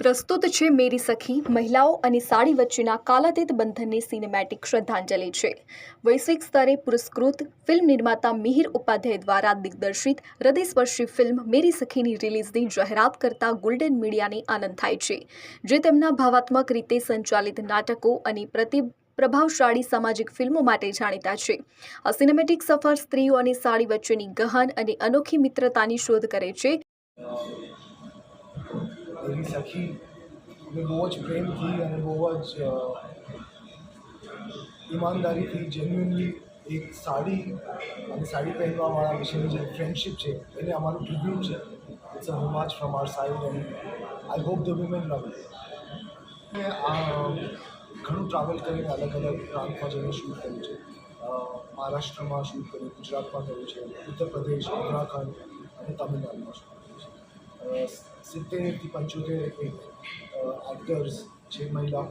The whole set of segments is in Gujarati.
પ્રસ્તુત છે મેરી સખી, મહિલાઓ અને સાડી વચ્ચેના કાલાતીત બંધનની સિનેમેટિક શ્રદ્ધાંજલિ છે. વૈશ્વિક સ્તરે પુરસ્કૃત ફિલ્મ નિર્માતા મિહિર ઉપાધ્યાય દ્વારા દિગ્દર્શિત હૃદયસ્પર્શી ફિલ્મ મેરી સખીની રિલીઝની જાહેરાત કરતા ગોલ્ડન મીડિયાને આનંદ થાય છે, જે તેમના ભાવાત્મક રીતે સંચાલિત નાટકો અને પ્રતિ પ્રભાવશાળી સામાજિક ફિલ્મો માટે જાણીતા છે. આ સિનેમેટિક સફર સ્ત્રીઓ અને સાડી વચ્ચેની ગહન અને અનોખી મિત્રતાની શોધ કરે છે. સખી અમે બહુ જ પ્રેમથી અને બહુ જ ઈમાનદારીથી જેન્યુનલી એક સાડી અને સાડી પહેરવાવાળા વિશેની જે ફ્રેન્ડશિપ છે એને અમારું ટ્રિબ્યુટ છે it's a homage from our side and I hope the women love મેં આ ઘણું ટ્રાવેલ કરીને અલગ અલગ પ્રાંતમાં જઈને શૂટ કર્યું છે મહારાષ્ટ્રમાં શૂટ કર્યું ગુજરાતમાં કર્યું છે ઉત્તર પ્રદેશ ઉત્તરાખંડ અને તમિલનાડુમાં શૂટ કર્યું છે સિત્તેરથી પંચોતેર એક એક્ટર્સ છે મહિલા,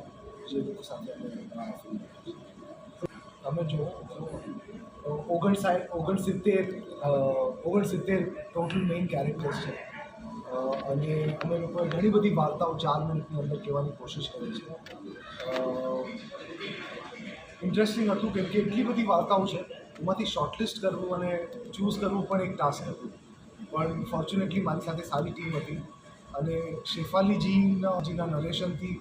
જે લોકો સાથે. તમે તો ઓગણસાઠ, ઓગણસિત્તેર ઓગણસિત્તેર ટોટલ મેઇન કેરેક્ટર્સ છે. અને અમે લોકોએ ઘણી બધી વાર્તાઓ ચાર મિનિટની અંદર કહેવાની કોશિશ કરી છે. ઇન્ટરેસ્ટિંગ હતું કેમ કે એટલી બધી વાર્તાઓ છે. એમાંથી શોર્ટલિસ્ટ કરવું અને ચૂઝ કરવું પણ એક ટાસ્ક હતું. પણ ફોર્ચ્યુનેટલી મારી સાથે સારી ટીમ હતી. અને શેફાલીજીના જીના નરેશનથી